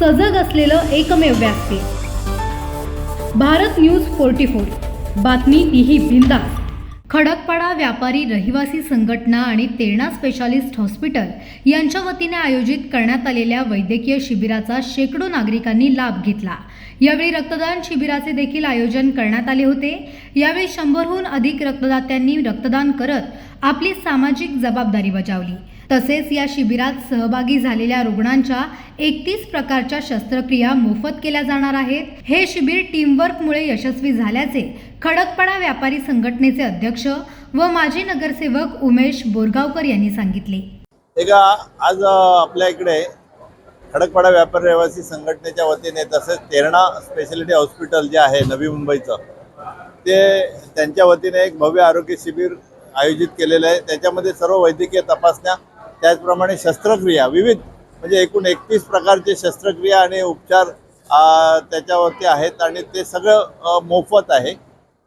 सजग असलेलं एकमेव व्यासपीठ भारत न्यूज फोर्टी फोर. बातमी तीही बिंदा खडकपाडा व्यापारी रहिवासी संघटना आणि तेरणा स्पेशालिस्ट हॉस्पिटल यांच्या वतीने आयोजित करण्यात आलेल्या वैद्यकीय शिबिराचा शेकडो नागरिकांनी लाभ घेतला. यावेळी रक्तदान शिबिराचे देखील आयोजन करण्यात आले होते. यावेळी शंभरहून अधिक रक्तदात्यांनी रक्तदान करत आपली सामाजिक जबाबदारी बजावली. तसेच या शिबिरात सहभागी झालेल्या रुग्णांच्या एकतीस प्रकारच्या शस्त्रक्रिया मोफत केल्या जाणार आहेत. हे शिबिर टीमवर्कमुळे यशस्वी झाल्याचे खडकपाडा व्यापारी संघटनेचे अध्यक्ष व माजी नगरसेवक उमेश बोरगावकर यांनी सांगितले. एका आज आपल्या इकडे खडकपाडा व्यापारी रहिवासी संघटनेच्या वतीने तसेच तेरणा स्पेशालिटी हॉस्पिटल जे आहे नवी मुंबईचं ते त्यांच्या वतीने एक भव्य आरोग्य शिबिर आयोजित केलेलं आहे. त्याच्यामध्ये सर्व वैद्यकीय तपासण्या त्याचप्रमाणे शस्त्रक्रिया विविध म्हणजे एकूण एकतीस प्रकारचे शस्त्रक्रिया आणि उपचार त्याच्यावरती आहेत आणि ते सगळं मोफत आहे.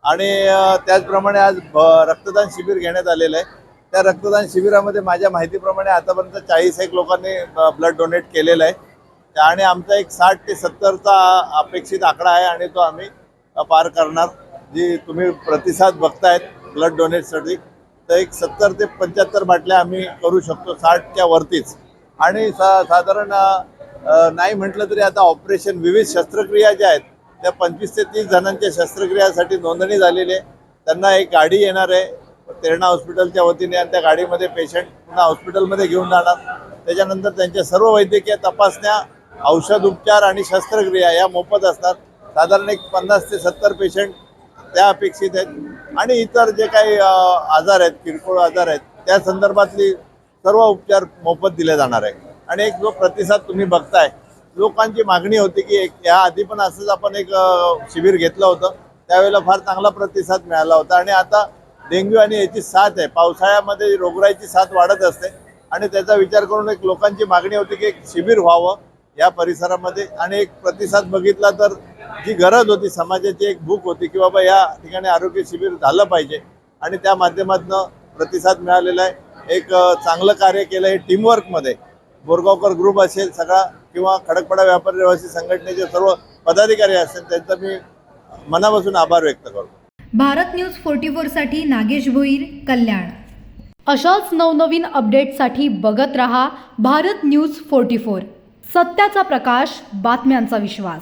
आणि त्याचप्रमाणे आज भ- रक्तदान शिबिर घेण्यात आलेलं आहे. त्या रक्तदान शिबिरामध्ये माझ्या माहितीप्रमाणे आतापर्यंत चाळीस एक लोकांनी ब्लड डोनेट केलेलं आहे. आणि आमचा एक साठ ते सत्तरचा अपेक्षित आकडा आहे आणि तो आम्ही पार करणार. जी तुम्ही प्रतिसाद बघतायत ब्लड डोनेटसाठी तर एक सत्तर ते पंच्याहत्तर बाटल्या आम्ही करू शकतो साठच्या वरतीच. आणि सा साधारण नाही म्हटलं तरी आता ऑपरेशन विविध शस्त्रक्रिया ज्या आहेत त्या पंचवीस ते तीस जणांच्या शस्त्रक्रियासाठी नोंदणी झालेली आहे. त्यांना एक गाडी येणार आहे तेरणा हॉस्पिटलच्या वतीने आणि त्या गाडीमध्ये पेशंट पुन्हा हॉस्पिटलमध्ये घेऊन जाणार. त्याच्यानंतर त्यांच्या सर्व वैद्यकीय तपासण्या औषध उपचार आणि शस्त्रक्रिया या मोफत असतात साधारण एक पन्नास ते सत्तर पेशंट त्या अपेक्षित आहेत. आणि इतर जे काही आजार आहेत किरकोळ आजार आहेत त्या संदर्भातली सर्व उपचार मोफत दिले जाणार आहे. आणि एक जो प्रतिसाद तुम्ही बघताय लोकांची मागणी होती की एक या आधी पण असंच आपण एक शिबिर घेतलं होतं. त्यावेळेला फार चांगला प्रतिसाद मिळाला होता. आणि आता डेंग्यू आणि याची साथ आहे. पावसाळ्यामध्ये रोगराईची साथ वाढत असते. आणि त्याचा विचार करून एक लोकांची मागणी होती की एक शिबिर व्हावं. या परिसरामध्ये आणि एक प्रतिसाद बघितला तर जी गरज होती समाजाची एक भूक होती की बाबा या ठिकाणी आरोग्य शिबिर झालं पाहिजे. आणि त्या माध्यमातून प्रतिसाद मिळालेला आहे. एक चांगलं कार्य केलं आहे टीमवर्कमध्ये. बोरगावकर ग्रुप असेल सगळा किंवा खडकपाडा व्यापारी रहिवासी संघटनेचे सर्व पदाधिकारी असतील त्यांचा मी मनापासून आभार व्यक्त करतो. भारत न्यूज फोर्टी फोरसाठी नागेश भोईर कल्याण. अशाच नवनवीन अपडेटसाठी बघत रहा भारत न्यूज फोर्टी फोर सत्याचा प्रकाश बातम्यांचा विश्वास.